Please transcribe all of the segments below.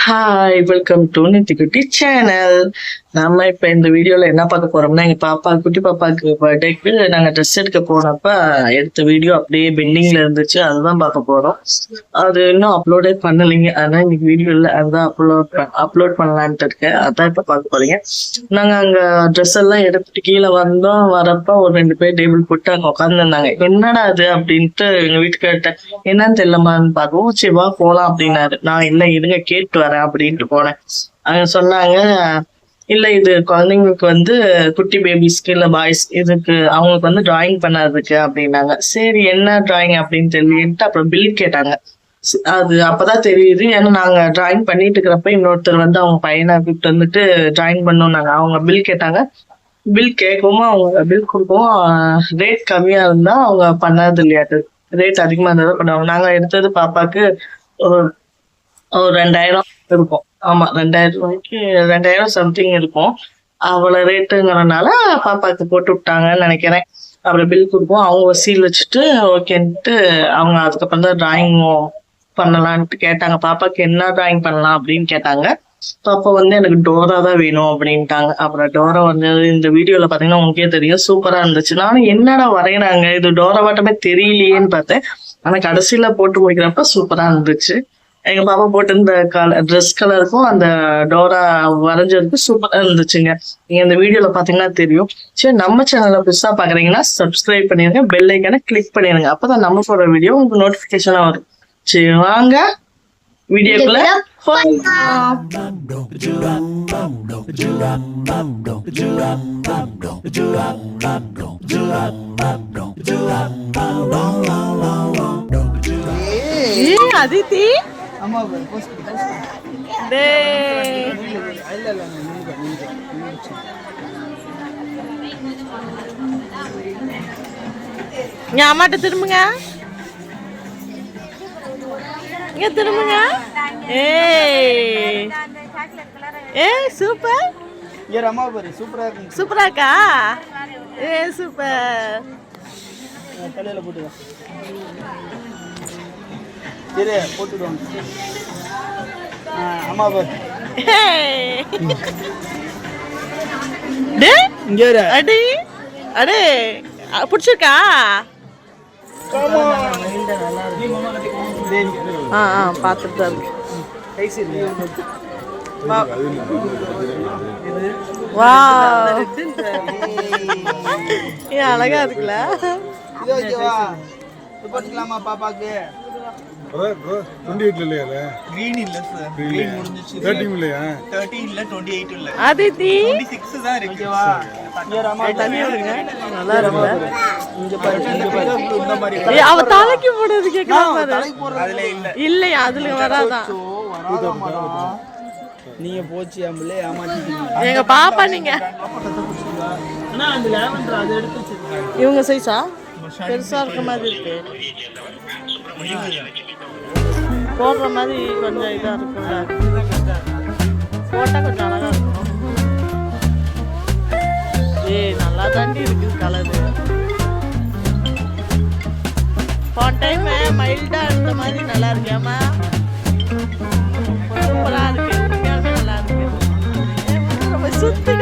Hi welcome to NITI குட்டி channel நம்ம இப்ப இந்த வீடியோல என்ன பார்க்க போறோம்னா எங்க பாப்பா குட்டி பாப்பாக்கு பர்த்டேக்கு நாங்க ட்ரெஸ் எடுக்க போனப்ப எடுத்த வீடியோ அப்படியே பெண்டிங்ல இருந்துச்சு. அதுதான் பார்க்க போறோம். அது இன்னும் அப்லோடே பண்ணலைங்க. அதான் இன்னைக்கு வீடியோ இல்ல. அதுதான் அப்லோட் அப்லோட் பண்ணலான்ட்டு இருக்கேன். அதான் இப்ப பார்க்க போறீங்க. நாங்க அங்க ட்ரெஸ் எல்லாம் எடுத்துட்டு கீழே வந்தோம். வரப்ப ஒரு ரெண்டு பேர் டேபிள் போட்டு அங்க உட்காந்துருந்தாங்க என்னடா அது அப்படின்ட்டு எங்க வீட்டுக்கிட்ட என்னன்னு தெரியலமான்னு பார்க்கவும் சரி வா போலாம் அப்படின்னாரு. நான் இல்ல இருங்க கேட்டு வரேன் அப்படின்ட்டு போனேன். அங்க சொன்னாங்க இல்லை இது குழந்தைங்களுக்கு வந்து குட்டி பேபிஸ்க்கு இல்லை பாய்ஸ் இதுக்கு அவங்களுக்கு வந்து டிராயிங் பண்ணாதுக்கு அப்படின்னாங்க. சரி என்ன டிராயிங் அப்படின்னு தெரிஞ்சுட்டு அப்புறம் பில் கேட்டாங்க. அது அப்பதான் தெரியுது. ஏன்னா நாங்க டிராயிங் பண்ணிட்டு இருக்கிறப்ப இன்னொருத்தர் வந்து அவங்க பையனை கூப்பிட்டு வந்துட்டு டிராயிங் பண்ணோம்னாங்க அவங்க பில் கேட்டாங்க. பில் கேட்கவும் அவங்க பில் கொடுக்கவும் ரேட் கம்மியா இருந்தா அவங்க பண்ணது இல்லையாட்டு ரேட் அதிகமா இருந்தா பண்ணுவாங்க. நாங்க எடுத்தது பாப்பாக்கு ஒரு ஒரு ரெண்டாயிரம் இருக்கும். ஆமா ரெண்டாயிரம் ரூபாய்க்கு ரெண்டாயிரம் சம்திங் இருக்கும். அவ்வளவு ரேட்டுங்கிறனால பாப்பாக்கு போட்டு விட்டாங்கன்னு நினைக்கிறேன். அப்புறம் பில் கொடுப்போம். அவங்க சீல் வச்சுட்டு ஓகேன்ட்டு அவங்க அதுக்கப்புறம் தான் டிராயிங் பண்ணலான்ட்டு கேட்டாங்க. பாப்பாக்கு என்ன டிராயிங் பண்ணலாம் அப்படின்னு கேட்டாங்க. பாப்பா வந்து எனக்கு டோரா தான் வேணும் அப்படின்ட்டாங்க. அப்புறம் டோரா வந்து இந்த வீடியோல பாத்தீங்கன்னா உங்களுக்கே தெரியும். சூப்பரா இருந்துச்சு. நானும் என்னடா வரையறாங்க? இது டோரா வாட்டமே தெரியலையேன்னு பார்த்தேன். ஆனா கடைசியில போட்டு முடிக்கிறப்ப சூப்பரா இருந்துச்சு. எங்க பாப்பா போட்டிருந்த கலர் ட்ரெஸ் கலருக்கும் அந்த டோரா வரைஞ்சதுக்கு சூப்பரா இருந்துச்சுங்க. நீங்க இந்த வீடியோல பாத்தீங்கன்னா தெரியும். சரி நம்ம சேனலை புதுசா பாக்குறீங்கன்னா சப்ஸ்கிரைப் பண்ணிருங்க பெல் ஐக்கான கிளிக் பண்ணிருங்க. அப்பதான் நம்ம போடுற வீடியோ உங்களுக்கு நோட்டிபிகேஷனா வரும். சரி வாங்க வீடியோக்குள்ள அதித்தி. பண்ணு. டேய் இல்ல, இல்ல, நீங்க, நீங்க, நீங்க. இங்க அம்மாட்ட திரும்புங்க. இங்க திரும்புங்க. ஏய். ஏய் சூப்பர். இங்க அம்மா பாரு சூப்பரா இருக்கு. சூப்பரா இருக்கா? ஏ சூப்பர். தலையில போட்டு இரு போட்டுடுவாங்க அம்மா பாரு. இங்க. அடி அடே பிடிச்சிருக்கா. ஆ ஆ பார்த்துட்டு தான் இருக்கு அழகா இருக்குல்ல. இது ஓகேவா போட்டுக்கலாமா பாப்பாக்கு அவ தலைக்கு போடுறது கேட்கலாம் பாரு? தலைக்கு போடுறது அதுல இல்ல. இல்லையா அதுல வராதான். நீங்க போச்சு என் பிள்ளை ஏமாத்திட்டீங்க. எங்க பாப்பா நீங்க. இவங்க சைஸா பெருசா இருக்க மாதிரி இருக்கு. போடுற மாதிரி கொஞ்சம் இதாக இருக்கும்ல போட்டால் கொஞ்சம் அழகாக இருக்கும். ஏய் நல்லா தாண்டி இருக்குது கலரு. போன டைம் மைல்டாக இருந்த மாதிரி நல்லா இருக்கு ஏமா சூப்பரா இருக்கு. நல்லா இருக்கு. ரொம்ப சுத்தி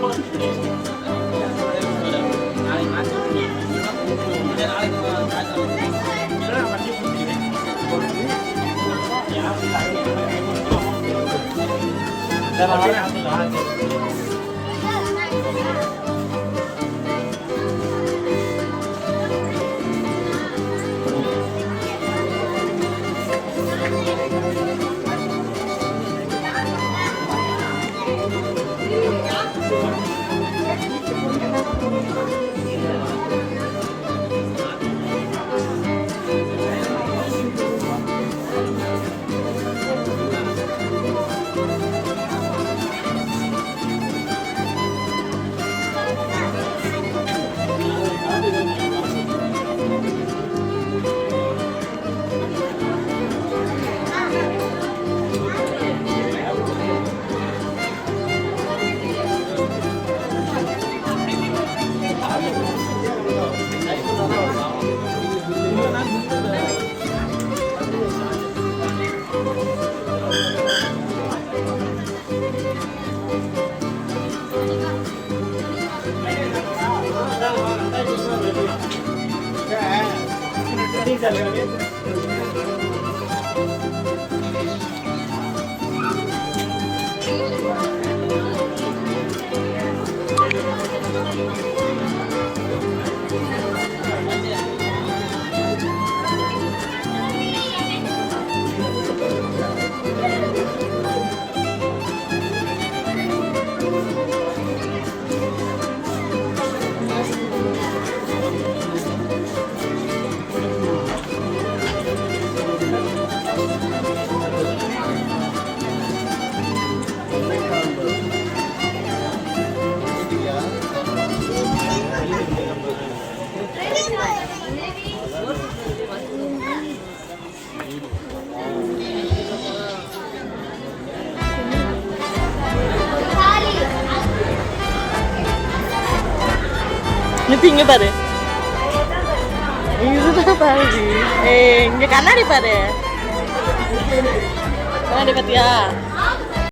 哦，对，是吧？现在我们有阿里马，然后我们从阿里马再转到，我们是来自乌鲁木齐。Obrigado. நித்தி இங்க பாரு. இதுதான் பாரு. ஏய் இங்க கண்ணாடி பாரு. கண்ணாடி பாத்தியா?